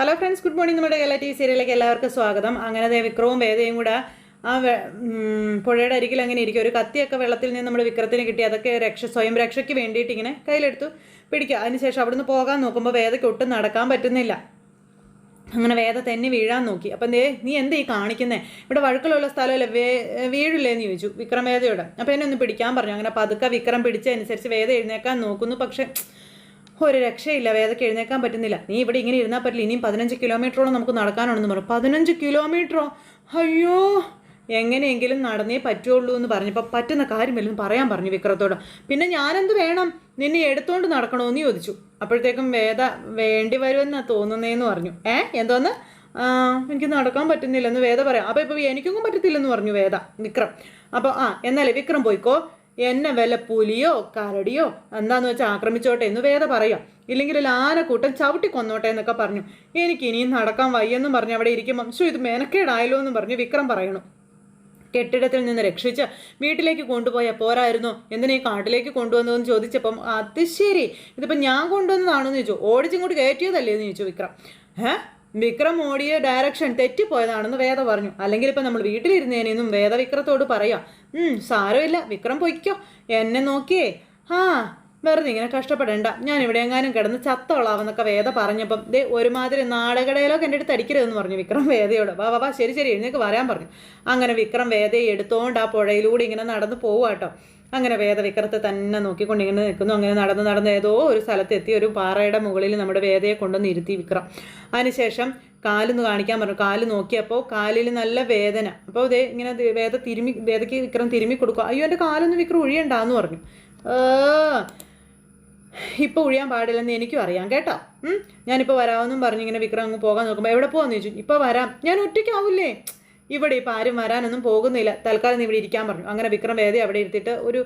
Hello friends good morning നമ്മുടെ Kerala T സീരിയലിലേക്ക് എല്ലാവർക്കും സ്വാഗതം. അങ്ങനെ ദേ വിക്രവും വേദയും കൂടെ ആ പുഴയുടെ അരികിൽ അങ്ങനെ ഇരിക്കും. ഒരു കത്തിയൊക്കെ വെള്ളത്തിൽ നിന്ന് നമ്മൾ വിക്രത്തിന് കിട്ടി. അതൊക്കെ രക്ഷ സ്വയം രക്ഷയ്ക്ക് വേണ്ടിയിട്ട് ഇങ്ങനെ കയ്യിലെടുത്തു പിടിക്കുക. അതിനുശേഷം അവിടുന്ന് പോകാൻ നോക്കുമ്പോൾ വേദയ്ക്ക് ഒട്ടും നടക്കാൻ പറ്റുന്നില്ല. അങ്ങനെ വേദ തന്നെ വീഴാൻ നോക്കി. അപ്പം ദേ നീ എന്താ ഈ കാണിക്കുന്നേ? ഇവിടെ വഴുക്കലുള്ള സ്ഥലമല്ലേ? വേ വീഴില്ലേന്ന് ചോദിച്ചു വിക്രം വേദയോട്. അപ്പം എന്നെ ഒന്ന് പിടിക്കാൻ പറഞ്ഞു. അങ്ങനെ പതുക്കെ വിക്രം പിടിച്ചതനുസരിച്ച് വേദ എഴുന്നേക്കാൻ നോക്കുന്നു. പക്ഷേ ഒരു രക്ഷയില്ല. വേദയ്ക്ക് എഴുന്നേക്കാൻ പറ്റുന്നില്ല. നീ ഇവിടെ ഇങ്ങനെ ഇരുന്നാൽ പറ്റില്ല. ഇനിയും പതിനഞ്ച് കിലോമീറ്ററോളം നമുക്ക് നടക്കാനുണ്ടെന്ന് പറഞ്ഞു. പതിനഞ്ച് കിലോമീറ്ററോ? അയ്യോ എങ്ങനെയെങ്കിലും നടന്നേ പറ്റുള്ളൂ എന്ന് പറഞ്ഞപ്പോൾ പറ്റുന്ന കാര്യമില്ലെന്ന് പറയാൻ പറഞ്ഞു വിക്രത്തോട്. പിന്നെ ഞാനെന്ത് വേണം? നിന്നെ എടുത്തുകൊണ്ട് നടക്കണമെന്ന് ചോദിച്ചു. അപ്പോഴത്തേക്കും വേദ വേണ്ടി വരുമെന്നാണ് തോന്നുന്നേന്ന് പറഞ്ഞു. ഏ എന്തോന്ന്? എനിക്ക് നടക്കാൻ പറ്റുന്നില്ലെന്ന് വേദ പറയാം. അപ്പോൾ ഇപ്പോൾ എനിക്കൊന്നും പറ്റത്തില്ലെന്ന് പറഞ്ഞു വേദ വിക്രം. അപ്പോൾ ആ എന്നാലേ വിക്രം പോയിക്കോ. എന്നെ വല്ല പുലിയോ കരടിയോ എന്താന്ന് വെച്ചാൽ ആക്രമിച്ചോട്ടെ എന്ന് വേദ പറയാം. ഇല്ലെങ്കിൽ ആനക്കൂട്ടം ചവിട്ടി കൊന്നോട്ടെ എന്നൊക്കെ പറഞ്ഞു. എനിക്ക് ഇനിയും നടക്കാൻ വയ്യെന്നും പറഞ്ഞ് അവിടെ ഇരിക്കുമ്പം ശു ഇത് മെനക്കേടായല്ലോ എന്ന് പറഞ്ഞ് വിക്രം പറയണു. കെട്ടിടത്തിൽ നിന്ന് രക്ഷിച്ച് വീട്ടിലേക്ക് കൊണ്ടുപോയ പോരായിരുന്നോ? എന്തിനാ ഈ കാട്ടിലേക്ക് കൊണ്ടുവന്നതെന്ന് ചോദിച്ചപ്പം അത് ശരി ഇതിപ്പം ഞാൻ കൊണ്ടുവന്നതാണോ എന്ന് ചോദിച്ചു. ഓടിച്ചിങ്ങോട്ട് കയറ്റിയതല്ലേ? എന്ന് ചോദിച്ചു വിക്രം. ഏ? വിക്രം ഓടിയ ഡയറക്ഷൻ തെറ്റിപ്പോയതാണെന്ന് വേദ പറഞ്ഞു. അല്ലെങ്കിൽ ഇപ്പം നമ്മൾ വീട്ടിലിരുന്നേനെന്നും വേദ വിക്രത്തോട് പറയാം സാരമില്ല വിക്രം പൊയ്ക്കോ. എന്നെ നോക്കിയേ. ആ വെറുതെ ഇങ്ങനെ കഷ്ടപ്പെടേണ്ട. ഞാൻ ഇവിടെ എങ്ങാനും കിടന്ന് ചത്തോളാവെന്നൊക്കെ വേദ പറഞ്ഞപ്പം ദേ ഒരുമാതിരി നാടകടയിലൊക്കെ എന്റെ അടുത്ത് അടിക്കരുതെന്ന് പറഞ്ഞു വിക്രം വേദയോട്. വാ വാ ശരി ശരി എഴുന്നേക്ക് വരാൻ പറഞ്ഞു. അങ്ങനെ വിക്രം വേദയെ എടുത്തോണ്ട് ആ പുഴയിലൂടെ ഇങ്ങനെ നടന്ന് പോവുക കേട്ടോ അങ്ങനെ വേദവിക്രത്തെ തന്നെ നോക്കിക്കൊണ്ട് ഇങ്ങനെ നിൽക്കുന്നു. അങ്ങനെ നടന്ന് നടന്ന് ഏതോ ഒരു സ്ഥലത്തെത്തി ഒരു പാറയുടെ മുകളിൽ നമ്മുടെ വേദയെ കൊണ്ടുവന്ന് ഇരുത്തി വിക്രം. അതിനുശേഷം കാലൊന്ന് കാണിക്കാൻ പറഞ്ഞു. കാൽ നോക്കിയപ്പോൾ കാലിൽ നല്ല വേദന. അപ്പോൾ ഇതേ ഇങ്ങനെ വേദ തിരുമി വേദയ്ക്ക് വിക്രം തിരുമി കൊടുക്കുക. അയ്യോ എന്റെ കാലൊന്നും വിക്രം ഒഴിയണ്ടെന്ന് പറഞ്ഞു. ഇപ്പോൾ ഒഴിയാൻ പാടില്ലെന്ന് എനിക്കും അറിയാം കേട്ടോ. ഞാനിപ്പോൾ വരാമെന്നും പറഞ്ഞു ഇങ്ങനെ വിക്രം അങ്ങ് പോകാൻ നോക്കുമ്പോൾ എവിടെ പോകാമെന്ന് ചോദിച്ചു. ഇപ്പോൾ വരാം. ഞാൻ ഒറ്റയ്ക്കാവില്ലേ? ഇവിടെ ഇപ്പോൾ ആരും വരാനൊന്നും പോകുന്നില്ല. തൽക്കാലം ഇവിടെ ഇരിക്കാൻ പറഞ്ഞു. അങ്ങനെ വിക്രം വേദി അവിടെ ഇരുത്തിയിട്ട് ഒരു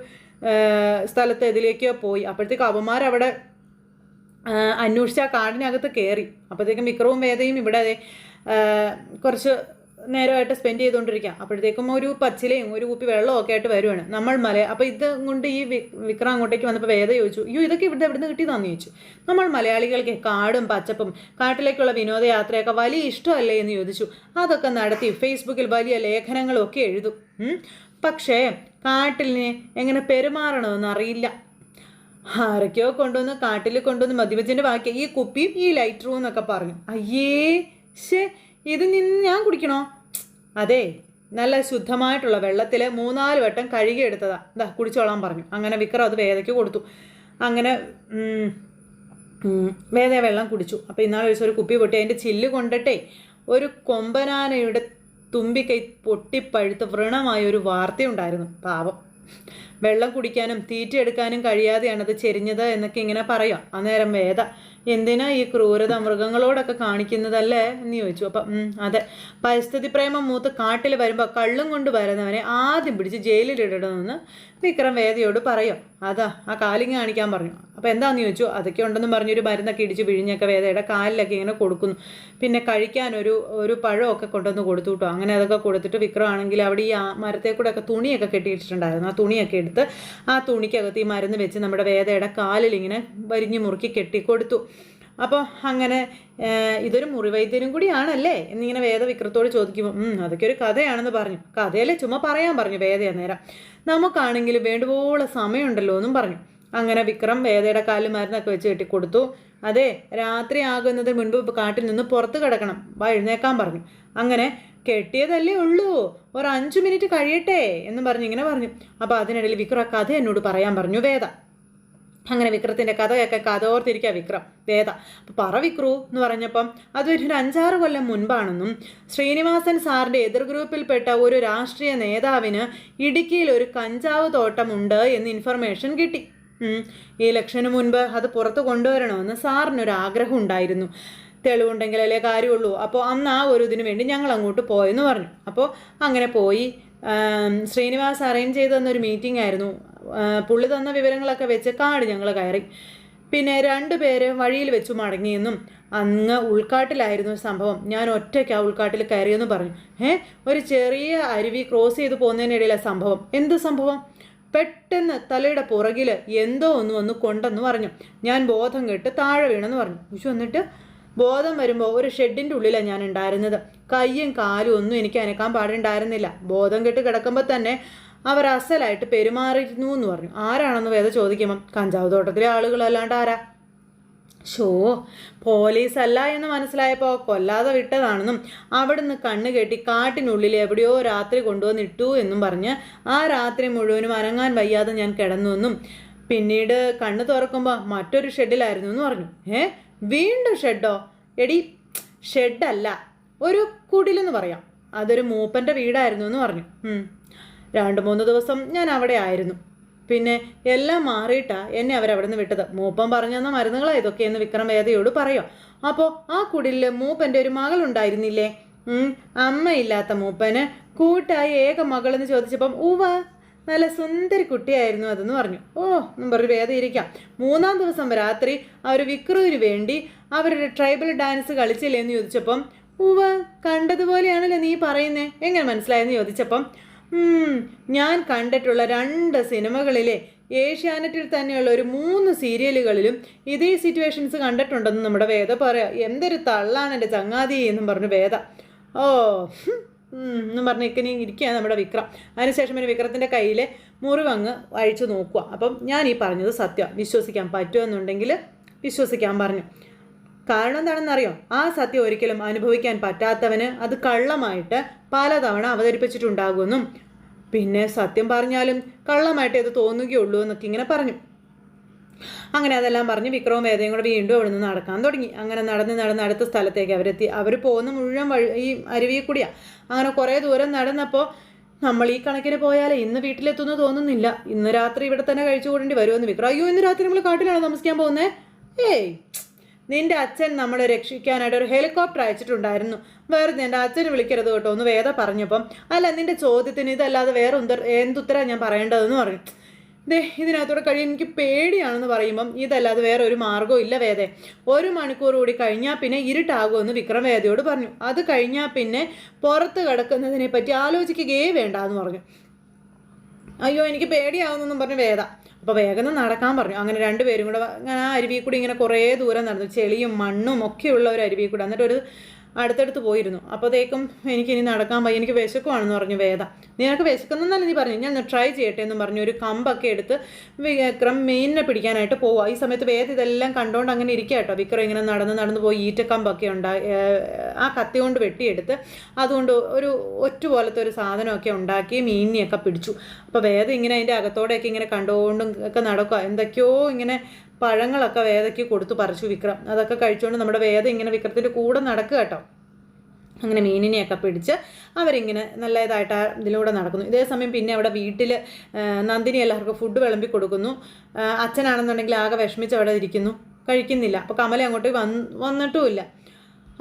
സ്ഥലത്ത് ഇതിലേക്കോ പോയി. അപ്പോഴത്തേക്ക് അവന്മാരവിടെ അവിടെ അന്വേഷിച്ച് ആ കാടിനകത്ത് കയറി അപ്പോഴത്തേക്കും വിക്രവും വേദയും ഇവിടെ കുറച്ച് നേരമായിട്ട് സ്പെൻഡ് ചെയ്തുകൊണ്ടിരിക്കാം. അപ്പോഴത്തേക്കും ഒരു പച്ചിലയും ഒരു കുപ്പി വെള്ളവും ഒക്കെ ആയിട്ട് വരുവാണ്. നമ്മൾ മല അപ്പോൾ ഇത് കൊണ്ട് ഈ വിക്രം അങ്ങോട്ടേക്ക് വന്നപ്പോൾ വേദ ചോദിച്ചു അയ്യോ ഇതൊക്കെ ഇവിടെ എവിടെ നിന്ന് കിട്ടിയതാന്ന്? ചോദിച്ചു. നമ്മൾ മലയാളികൾക്ക് കാടും പച്ചപ്പും കാട്ടിലേക്കുള്ള വിനോദയാത്രയൊക്കെ വലിയ ഇഷ്ടമല്ലേ? എന്ന് ചോദിച്ചു. അതൊക്കെ നടത്തി ഫേസ്ബുക്കിൽ വലിയ ലേഖനങ്ങളും ഒക്കെ എഴുതും. പക്ഷേ കാട്ടിലിനെ എങ്ങനെ പെരുമാറണമെന്ന് അറിയില്ല. ആരൊക്കെയോ കൊണ്ടുവന്ന് കാട്ടിൽ കൊണ്ടുവന്ന് മദ്യപച്ചന്റെ ബാക്കി ഈ കുപ്പിയും ഈ ലൈറ്ററും എന്നൊക്കെ പറഞ്ഞു. അയ്യേ ശേ ഇത് നിന്ന് ഞാൻ കുടിക്കണോ? അതെ നല്ല ശുദ്ധമായിട്ടുള്ള വെള്ളത്തിൽ മൂന്നാൽ വട്ടം കഴുകി എടുത്തതാ. എന്താ കുടിച്ചോളാൻ പറഞ്ഞു. അങ്ങനെ വിക്രം അത് വേദയ്ക്ക് കൊടുത്തു. അങ്ങനെ വേദ വെള്ളം കുടിച്ചു. അപ്പോൾ ഇന്നാൾ ഒരു കുപ്പി പൊട്ടി അതിന്റെ ചില്ല് കൊണ്ടിട്ടേ ഒരു കൊമ്പനാനയുടെ തുമ്പിക്കൈ പൊട്ടിപ്പഴുത്ത് വ്രണമായ ഒരു വാർത്തയുണ്ടായിരുന്നു. പാവം. വെള്ളം കുടിക്കാനും തീറ്റയെടുക്കാനും കഴിയാതെയാണ് അത് ചെരിഞ്ഞത് എന്നൊക്കെ ഇങ്ങനെ പറയാം. അന്നേരം വേദ എന്തിനാ ഈ ക്രൂരത മൃഗങ്ങളോടൊക്കെ കാണിക്കുന്നതല്ലേ? എന്ന് ചോദിച്ചു. അപ്പം അതെ. പരിസ്ഥിതി പ്രേമം മൂത്ത് കാട്ടിൽ വരുമ്പോൾ കള്ളും കൊണ്ട് വരുന്നവനെ ആദ്യം പിടിച്ച് ജയിലിലിടണമെന്ന് വിക്രം വേദയോട് പറയും. അതാ ആ കാലിങ് കാണിക്കാൻ പറഞ്ഞു. അപ്പോൾ എന്താന്ന് ചോദിച്ചു? അതൊക്കെ ഉണ്ടെന്ന് പറഞ്ഞൊരു മരുന്നൊക്കെ ഇടിച്ച് പിഴിഞ്ഞൊക്കെ വേദയുടെ കാലിലൊക്കെ ഇങ്ങനെ കൊടുക്കുന്നു. പിന്നെ കഴിക്കാൻ ഒരു ഒരു പഴമൊക്കെ കൊണ്ടുവന്ന് കൊടുത്തു കേട്ടോ അങ്ങനെ അതൊക്കെ കൊടുത്തിട്ട് വിക്രം ആണെങ്കിൽ അവിടെ ഈ ആ മരത്തെ കൂടെ ഒക്കെ തുണിയൊക്കെ കെട്ടിയിട്ടിട്ടുണ്ടായിരുന്നു. ആ തുണിയൊക്കെ എടുത്ത് ആ തുണിക്കകത്ത് ഈ മരുന്ന് വെച്ച് നമ്മുടെ വേദയുടെ കാലിൽ ഇങ്ങനെ വരിഞ്ഞു മുറുക്കി കെട്ടിക്കൊടുത്തു. അപ്പോൾ അങ്ങനെ ഇതൊരു മുറിവൈദ്യനും കൂടിയാണല്ലേ? എന്നിങ്ങനെ വേദ വിക്രത്തോട് ചോദിക്കുമ്പോൾ "ഉം, അതൊക്കെ ഒരു കഥയാണെന്ന് പറഞ്ഞു. കഥയല്ലേ ചുമ്മാ പറയാൻ പറഞ്ഞു വേദയ നേരം. നമുക്കാണെങ്കിൽ വേണ്ടുപോലെ സമയമുണ്ടല്ലോ എന്നും പറഞ്ഞു. അങ്ങനെ വിക്രം വേദയുടെ കാലിൽ മരുന്നൊക്കെ വെച്ച് കെട്ടിക്കൊടുത്തു. അതെ രാത്രി ആകുന്നതിന് മുൻപ് കാട്ടിൽ നിന്ന് പുറത്ത് കിടക്കണം. വാ എഴുന്നേക്കാൻ പറഞ്ഞു. അങ്ങനെ കെട്ടിയതല്ലേ ഉള്ളൂ. ഒരു അഞ്ച് മിനിറ്റ് കഴിയട്ടെ എന്ന് പറഞ്ഞു ഇങ്ങനെ പറഞ്ഞു. അപ്പോൾ അതിനിടയിൽ വിക്രം ആ കഥ എന്നോട് പറയാൻ പറഞ്ഞു വേദ. അങ്ങനെ വിക്രത്തിന്റെ കഥയൊക്കെ കഥോർത്തിരിക്കുക വിക്രം വേദ. അപ്പോൾ പറ വിക്രു എന്ന് പറഞ്ഞപ്പം അതൊരു അഞ്ചാറ് കൊല്ലം മുൻപാണെന്നും ശ്രീനിവാസൻ സാറിന്റെ എതിർ ഗ്രൂപ്പിൽപ്പെട്ട ഒരു രാഷ്ട്രീയ നേതാവിന് ഇടുക്കിയിൽ ഒരു കഞ്ചാവ് തോട്ടമുണ്ട് എന്ന് ഇൻഫർമേഷൻ കിട്ടി. ഇലക്ഷന് മുൻപ് അത് പുറത്ത് കൊണ്ടുവരണമെന്ന് സാറിനൊരു ആഗ്രഹം ഉണ്ടായിരുന്നു തെളിവുണ്ടെങ്കിലല്ലേ കാര്യമുള്ളൂ. അപ്പോൾ അന്ന് ആ ഒരു ഇതിനു വേണ്ടി ഞങ്ങൾ അങ്ങോട്ട് പോയെന്ന് പറഞ്ഞു. അപ്പോൾ അങ്ങനെ പോയി. ശ്രീനിവാസ് അറേഞ്ച് ചെയ്തു തന്നൊരു മീറ്റിംഗ് ആയിരുന്നു. പുള്ളി തന്ന വിവരങ്ങളൊക്കെ വെച്ച് കാട് ഞങ്ങൾ കയറി. പിന്നെ രണ്ട് പേര് വഴിയിൽ വെച്ച് മടങ്ങിയെന്നും അങ്ങ് ഉൾക്കാട്ടിലായിരുന്നു സംഭവം. ഞാൻ ഒറ്റയ്ക്ക് ആ ഉൾക്കാട്ടിൽ കയറിയെന്ന് പറഞ്ഞു. ഏ ഒരു ചെറിയ അരുവി ക്രോസ് ചെയ്ത് പോകുന്നതിനിടയിലെ സംഭവം. എന്ത് സംഭവം? പെട്ടെന്ന് തലയുടെ പുറകിൽ എന്തോ ഒന്ന് വന്ന് കൊണ്ടെന്ന് പറഞ്ഞു. ഞാൻ ബോധം കെട്ട് താഴെ വീണെന്ന് പറഞ്ഞു. ഉച്ചു എന്നിട്ട്? ബോധം വരുമ്പോൾ ഒരു ഷെഡിന്റെ ഉള്ളിലാണ് ഞാൻ ഉണ്ടായിരുന്നത്. കയ്യും കാലും ഒന്നും എനിക്ക് അനക്കാൻ പാടുണ്ടായിരുന്നില്ല. ബോധം കെട്ട് കിടക്കുമ്പോൾ തന്നെ അവർ അസലായിട്ട് പെരുമാറിയിരുന്നു എന്ന് പറഞ്ഞു. ആരാണെന്ന് വേദ ചോദിക്കുമ്പം കഞ്ചാവ് തോട്ടത്തിലെ ആളുകളല്ലാണ്ട് ആരാ? ഷോ പോലീസ് അല്ല എന്ന് മനസ്സിലായപ്പോൾ കൊല്ലാതെ വിട്ടതാണെന്നും അവിടുന്ന് കണ്ണ് കെട്ടി കാട്ടിനുള്ളിൽ എവിടെയോ രാത്രി കൊണ്ടുവന്നിട്ടു എന്നും പറഞ്ഞ് ആ രാത്രി മുഴുവനും അനങ്ങാൻ വയ്യാതെ ഞാൻ കിടന്നു എന്നും പിന്നീട് കണ്ണ് തുറക്കുമ്പോൾ മറ്റൊരു ഷെഡിലായിരുന്നു എന്ന് പറഞ്ഞു. ഏ? വീണ്ടും ഷെഡോ? എടി ഷെഡല്ല. ഒരു കുടിലെന്ന് പറയാം. അതൊരു മൂപ്പന്റെ വീടായിരുന്നു എന്ന് പറഞ്ഞു. രണ്ട് മൂന്ന് ദിവസം ഞാൻ അവിടെ ആയിരുന്നു. പിന്നെ എല്ലാം മാറിയിട്ടാ എന്നെ അവരവിടെ നിന്ന് വിട്ടത്. മൂപ്പൻ പറഞ്ഞു തന്ന മരുന്നുകളാ ഇതൊക്കെയെന്ന് വിക്രം വേദയോട് പറയോ. അപ്പോൾ ആ കുടിലിൽ മൂപ്പന്റെ ഒരു മകൾ ഉണ്ടായിരുന്നില്ലേ? അമ്മയില്ലാത്ത മൂപ്പന് കൂട്ടായി ഏക മകളെന്ന് ചോദിച്ചപ്പം ഉവ നല്ല സുന്ദരി കുട്ടിയായിരുന്നു അതെന്ന് പറഞ്ഞു. ഓ എന്നും പറഞ്ഞു വേദ ഇരിക്കാം. മൂന്നാം ദിവസം രാത്രി അവർ വിക്രുവിന് വേണ്ടി അവരുടെ ട്രൈബൽ ഡാൻസ് കളിച്ചില്ലേ എന്ന് ചോദിച്ചപ്പം ഉവ കണ്ടതുപോലെയാണല്ലോ നീ പറയുന്നേ? എങ്ങനെ മനസ്സിലായെന്ന് ചോദിച്ചപ്പം ഞാൻ കണ്ടിട്ടുള്ള രണ്ട് സിനിമകളിലെ ഏഷ്യാനെറ്റിൽ തന്നെയുള്ള ഒരു മൂന്ന് സീരിയലുകളിലും ഇതേ സിറ്റുവേഷൻസ് കണ്ടിട്ടുണ്ടെന്ന് നമ്മുടെ വേദ പറയാം. എന്തൊരു തള്ളാണ് എന്റെ ചങ്ങാതി എന്നും പറഞ്ഞു വേദ. ഓ എന്നും പറഞ്ഞ് ഇക്കനി ഇരിക്കുകയാണ് നമ്മുടെ വിക്രം. അതിനുശേഷം പിന്നെ വിക്രത്തിന്റെ കയ്യിൽ മുറിവങ്ങ് അഴിച്ചു നോക്കുക. അപ്പം ഞാൻ ഈ പറഞ്ഞത് സത്യം. വിശ്വസിക്കാൻ പറ്റുമെന്നുണ്ടെങ്കിൽ വിശ്വസിക്കാൻ പറഞ്ഞു. കാരണം എന്താണെന്നറിയോ? ആ സത്യം ഒരിക്കലും അനുഭവിക്കാൻ പറ്റാത്തവന് അത് കള്ളമായിട്ട് പലതവണ അവതരിപ്പിച്ചിട്ടുണ്ടാകുമെന്നും പിന്നെ സത്യം പറഞ്ഞാലും കള്ളമായിട്ട് ഇത് തോന്നുകയുള്ളൂ എന്നൊക്കെ ഇങ്ങനെ പറഞ്ഞു. അങ്ങനെ അതെല്ലാം പറഞ്ഞ് വിക്രവും വേദയും കൂടെ വീണ്ടും അവിടെ നിന്ന് നടക്കാൻ തുടങ്ങി. അങ്ങനെ നടന്ന് നടന്ന് അടുത്ത സ്ഥലത്തേക്ക് അവരെത്തി. അവർ പോകുന്ന മുഴുവൻ വഴി ഈ അരുവിയിൽ കൂടിയാണ് അങ്ങനെ കുറേ ദൂരം നടന്നപ്പോൾ നമ്മൾ ഈ കണക്കിന് പോയാൽ ഇന്ന് വീട്ടിലെത്തുന്നു തോന്നുന്നില്ല. ഇന്ന് രാത്രി ഇവിടെ തന്നെ കഴിച്ചു കൂടേണ്ടി വരുമെന്ന് വിക്രം. അയ്യോ ഇന്ന് രാത്രി നമ്മൾ കാട്ടിലാണോ താമസിക്കാൻ പോകുന്നത് ഏയ് നിന്റെ അച്ഛൻ നമ്മളെ രക്ഷിക്കാനായിട്ട് ഒരു ഹെലികോപ്റ്റർ അയച്ചിട്ടുണ്ടായിരുന്നു. വേറെ എന്റെ അച്ഛനെ വിളിക്കരുത് കേട്ടോ ഒന്ന് വേദ പറഞ്ഞപ്പം. അല്ല നിന്റെ ചോദ്യത്തിന് ഇതല്ലാതെ വേറെ ഉന്തർ എന്തുത്തരം ഞാൻ പറയേണ്ടതെന്ന് പറഞ്ഞു. ദേ ഇതിനകത്തൂടെ കഴിയും എനിക്ക് പേടിയാണെന്ന് പറയുമ്പം ഇതല്ലാതെ വേറെ ഒരു മാർഗവും ഇല്ല വേദേ. ഒരു മണിക്കൂർ കൂടി കഴിഞ്ഞാൽ പിന്നെ ഇരുട്ടാകുമെന്ന് വിക്രം വേദയോട് പറഞ്ഞു. അത് കഴിഞ്ഞാൽ പിന്നെ പുറത്ത് കിടക്കുന്നതിനെ പറ്റി ആലോചിക്കുകയേ വേണ്ട എന്ന് പറഞ്ഞു. അയ്യോ എനിക്ക് പേടിയാവുന്നെന്നും പറഞ്ഞു വേദ. അപ്പോൾ വേഗം നടക്കാൻ പറഞ്ഞു. അങ്ങനെ രണ്ടുപേരും കൂടെ അങ്ങനെ ആ അരുവിയിൽ കൂടി ഇങ്ങനെ കുറേ ദൂരം നടന്നു. ചെളിയും മണ്ണും ഒക്കെയുള്ള ഒരു അരുവിയിൽ കൂടെ. എന്നിട്ട് ഒരു അടുത്തടുത്ത് പോയിരുന്നു. അപ്പോഴത്തേക്കും എനിക്ക് ഇനി നടക്കാൻ വയ്യ. എനിക്ക് വിശക്കുവാണെന്ന് പറഞ്ഞു വേദ. നിനക്ക് വിശക്കുന്നല്ല നീ പറഞ്ഞു? ഞാൻ ട്രൈ ചെയ്യട്ടെ എന്ന് പറഞ്ഞു. ഒരു കമ്പൊക്കെ എടുത്ത് വിക്രം മീനിനെ പിടിക്കാനായിട്ട് പോവുക ഈ സമയത്ത് വേദ ഇതെല്ലാം കണ്ടുകൊണ്ട് അങ്ങനെ ഇരിക്കുക കേട്ടോ. വിക്രം ഇങ്ങനെ നടന്ന് നടന്ന് പോയി ഈറ്റക്കമ്പൊക്കെ ഉണ്ടായി ആ കത്തി കൊണ്ട് വെട്ടിയെടുത്ത് അതുകൊണ്ട് ഒരു ഒറ്റ പോലത്തെ ഒരു സാധനമൊക്കെ ഉണ്ടാക്കി മീനിനെയൊക്കെ പിടിച്ചു. അപ്പോൾ വേദ ഇങ്ങനെ അതിന്റെ അകത്തോടെയൊക്കെ ഇങ്ങനെ കണ്ടുകൊണ്ടും ഒക്കെ നടക്കുക എന്തൊക്കെയോ ഇങ്ങനെ പഴങ്ങളൊക്കെ വേദയ്ക്ക് കൊടുത്തു പറിച്ചു വിക്രം. അതൊക്കെ കഴിച്ചുകൊണ്ട് നമ്മുടെ വേദ ഇങ്ങനെ വിക്രത്തിന്റെ കൂടെ നടക്കുക കേട്ടോ. അങ്ങനെ മീനിനെയൊക്കെ പിടിച്ച് അവരിങ്ങനെ നല്ല ഇതായിട്ട് ഇതിലൂടെ നടക്കുന്നു. ഇതേ സമയം പിന്നെ അവിടെ വീട്ടിൽ നന്ദിനി എല്ലാവർക്കും ഫുഡ് വിളമ്പി കൊടുക്കുന്നു. അച്ഛനാണെന്നുണ്ടെങ്കിൽ ആകെ വിഷമിച്ച് അവിടെ ഇരിക്കുന്നു. കഴിക്കുന്നില്ല. അപ്പോൾ കമല അങ്ങോട്ട് വന്ന് വന്നിട്ടുമില്ല.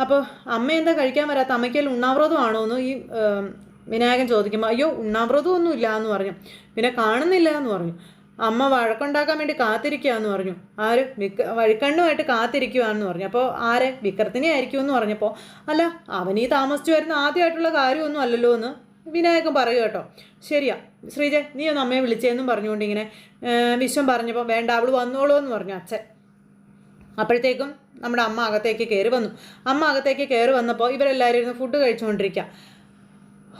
അപ്പോൾ അമ്മ എന്താ കഴിക്കാൻ വരാത്ത? അമ്മയ്ക്ക് ഉണ്ണാവ്രതമാണോ എന്ന് ഈ വിനായകൻ ചോദിക്കുമ്പോൾ അയ്യോ ഉണ്ണാവ്രതമൊന്നും ഇല്ല എന്ന് പറഞ്ഞു. പിന്നെ കാണുന്നില്ല എന്ന് പറഞ്ഞു. അമ്മ വഴക്കുണ്ടാക്കാൻ വേണ്ടി കാത്തിരിക്കുകയെന്ന് പറഞ്ഞു. ആര്? വിക്ര വഴിക്കണ്ണുമായിട്ട് കാത്തിരിക്കുകയാണെന്ന് പറഞ്ഞു. അപ്പോൾ ആരെ? വിക്രത്തിനെ ആയിരിക്കും എന്ന് പറഞ്ഞപ്പോൾ അല്ല അവൻ ഈ താമസിച്ചു വരുന്ന ആദ്യമായിട്ടുള്ള കാര്യമൊന്നും അല്ലല്ലോ എന്ന് വിനായകൻ പറയൂ കേട്ടോ. ശരിയാ ശ്രീജ നീ ഒന്ന് അമ്മയെ വിളിച്ചേന്നും പറഞ്ഞുകൊണ്ട് ഇങ്ങനെ വിശ്വം പറഞ്ഞപ്പോൾ വേണ്ട അവൾ വന്നോളൂ എന്ന് പറഞ്ഞു അച്ഛൻ. അപ്പോഴത്തേക്കും നമ്മുടെ അമ്മ അകത്തേക്ക് കയറി വന്നു. അമ്മ അകത്തേക്ക് കയറി വന്നപ്പോൾ ഇവരെല്ലാവരും ഇരുന്ന് ഫുഡ് കഴിച്ചുകൊണ്ടിരിക്കുക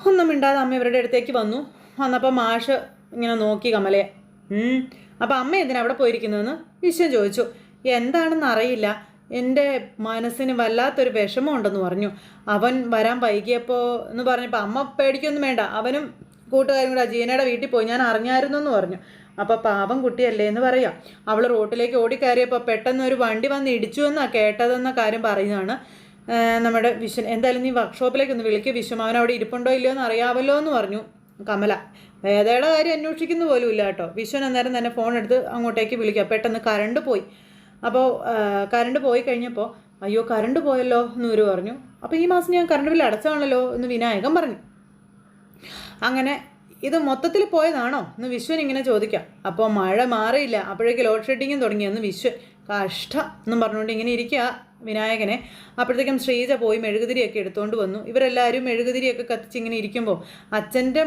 ഒന്നും മിണ്ടാതെ അമ്മ ഇവരുടെ അടുത്തേക്ക് വന്നു. വന്നപ്പോൾ മാഷ് ഇങ്ങനെ നോക്കി കമലയെ. ഉം. അപ്പോൾ അമ്മ എന്തിനാ അവിടെ പോയിരിക്കുന്നതെന്ന് വിശ്വം ചോദിച്ചു. എന്താണെന്ന് അറിയില്ല. എന്റെ മനസ്സിന് വല്ലാത്തൊരു വിഷമമുണ്ടെന്ന് പറഞ്ഞു. അവൻ വരാൻ വൈകിയപ്പോൾ എന്ന് പറഞ്ഞപ്പോൾ അമ്മ പേടിക്കൊന്നും വേണ്ട. അവനും കൂട്ടുകാരും കൂടെ അജീനയുടെ വീട്ടിൽ പോയി. ഞാൻ അറിഞ്ഞായിരുന്നു എന്ന് പറഞ്ഞു. അപ്പോൾ പാപം കുട്ടിയല്ലേ എന്ന് പറയാം. അവൾ റോട്ടിലേക്ക് ഓടിക്കയറിയപ്പോൾ പെട്ടെന്ന് ഒരു വണ്ടി വന്ന് ഇടിച്ചു എന്നാണ് കേട്ടതെന്ന കാര്യം പറയുന്നതാണ് നമ്മുടെ വിശ്വൻ. എന്തായാലും നീ വർക്ക്ഷോപ്പിലേക്ക് ഒന്ന് വിളിക്കുക വിശ്വം അവൻ അവിടെ ഇരിപ്പുണ്ടോ ഇല്ലയോ എന്ന് അറിയാമല്ലോ എന്ന് പറഞ്ഞു. കമല. വേദയുടെ കാര്യം അന്വേഷിക്കുന്ന പോലും ഇല്ല കേട്ടോ. വിശ്വൻ അന്നേരം തന്നെ ഫോൺ എടുത്ത് അങ്ങോട്ടേക്ക് വിളിക്കുക. പെട്ടെന്ന് കറണ്ട് പോയി. അപ്പോൾ കറണ്ട് പോയി കഴിഞ്ഞപ്പോൾ അയ്യോ കറണ്ട് പോയല്ലോ എന്ന് ഒരു പറഞ്ഞു. അപ്പോൾ ഈ മാസം ഞാൻ കറണ്ട് ബില്ല് അടച്ചാണല്ലോ എന്ന് വിനായകൻ പറഞ്ഞു. അങ്ങനെ ഇത് മൊത്തത്തിൽ പോയതാണോ എന്ന് വിശ്വൻ ഇങ്ങനെ ചോദിക്കാം അപ്പോൾ മഴ മാറിയില്ല. അപ്പോഴേക്ക് ലോഡ് ഷെഡിങ്ങും തുടങ്ങിയെന്ന് വിശ്വൻ കഷ്ടം എന്നും പറഞ്ഞുകൊണ്ട് ഇങ്ങനെ ഇരിക്കുക വിനായകനെ. അപ്പോഴത്തേക്കും ശ്രീജ പോയി മെഴുകുതിരിയൊക്കെ എടുത്തുകൊണ്ട് വന്നു. ഇവരെല്ലാവരും മെഴുകുതിരിയൊക്കെ കത്തിച്ച് ഇങ്ങനെ ഇരിക്കുമ്പോൾ അച്ഛന്റെ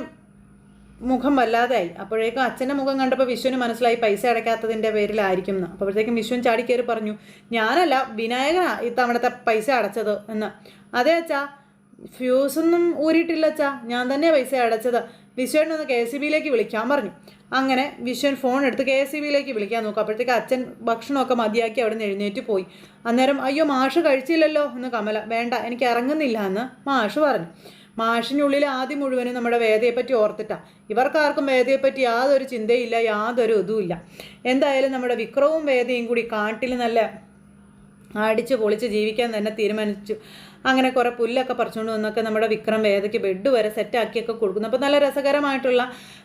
മുഖം വല്ലാതായി. അപ്പോഴേക്കും അച്ഛന്റെ മുഖം കണ്ടപ്പോൾ വിശ്വന് മനസ്സിലായി പൈസ അടയ്ക്കാത്തതിന്റെ പേരിലായിരിക്കും എന്ന്. അപ്പോഴത്തേക്കും വിശ്വൻ ചാടിക്കയറി പറഞ്ഞു ഞാനല്ല വിനായകനാ ഇത്തവണത്തെ പൈസ അടച്ചത് എന്ന്. അതെ അച്ഛാ ഫ്യൂസൊന്നും ഊരിയിട്ടില്ല അച്ഛാ ഞാൻ തന്നെ പൈസ അടച്ചത്. വിശ്വനൊന്ന് കെ എസ് സി ബിയിലേക്ക് വിളിക്കാൻ പറഞ്ഞു. അങ്ങനെ വിശ്വൻ ഫോൺ എടുത്ത് കെ എസ് സി ബിയിലേക്ക് വിളിക്കാൻ നോക്കും. അപ്പോഴത്തേക്ക് അച്ഛൻ ഭക്ഷണമൊക്കെ മതിയാക്കി അവിടെ നിന്ന് എഴുന്നേറ്റ് പോയി. അന്നേരം അയ്യോ മാഷ് കഴിച്ചില്ലല്ലോ എന്ന് കമല വേണ്ട എനിക്ക് ഇറങ്ങുന്നില്ല എന്ന് മാഷ് പറഞ്ഞു. മാഷിനുള്ളിൽ ആദ്യം മുഴുവനും നമ്മുടെ വേദയെപ്പറ്റി ഓർത്തിട്ടാണ് ഇവർക്കാർക്കും വേദയെപ്പറ്റി യാതൊരു ചിന്തയില്ല യാതൊരു ഇതുമില്ല. എന്തായാലും നമ്മുടെ വിക്രവും വേദയും കൂടി കാട്ടിൽ നല്ല അടിച്ച് പൊളിച്ച് ജീവിക്കാൻ തന്നെ തീരുമാനിച്ചു. അങ്ങനെ കുറേ പുല്ലൊക്കെ പറിച്ചുകൊണ്ട് വന്നൊക്കെ നമ്മുടെ വിക്രം വേദയ്ക്ക് ബെഡ് വരെ സെറ്റാക്കിയൊക്കെ കൊടുക്കുന്നു. അപ്പോൾ നല്ല രസകരമായിട്ടുള്ള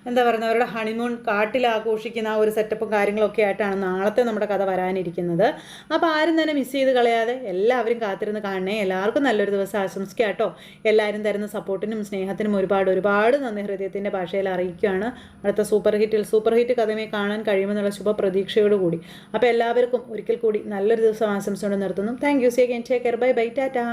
എന്താ പറയുക അവരുടെ ഹണിമൂൺ കാട്ടിൽ ആഘോഷിക്കുന്ന ആ ഒരു സെറ്റപ്പും കാര്യങ്ങളൊക്കെ ആയിട്ടാണ് നാളത്തെ നമ്മുടെ കഥ വരാനിരിക്കുന്നത്. അപ്പോൾ ആരും തന്നെ മിസ് ചെയ്ത് കളയാതെ എല്ലാവരും കാത്തിരുന്ന് കാണണേ. എല്ലാവർക്കും നല്ലൊരു ദിവസം ആശംസിക്കാട്ടോ കേട്ടോ. എല്ലാവരും തരുന്ന സപ്പോർട്ടിനും സ്നേഹത്തിനും ഒരുപാട് ഒരുപാട് നന്ദി. ഹൃദയത്തിന്റെ ഭാഷയിൽ അറിയിക്കുകയാണ്. അടുത്ത സൂപ്പർ ഹിറ്റിൽ സൂപ്പർ ഹിറ്റ് കഥമേ കാണാൻ കഴിയുമെന്നുള്ള ശുഭപ്രതീക്ഷയോടുകൂടി. അപ്പോൾ എല്ലാവർക്കും ഒരിക്കൽ കൂടി നല്ലൊരു ദിവസം ആശംസയോടെ നിർത്തുന്നു. Thank you see again take care bye bye tata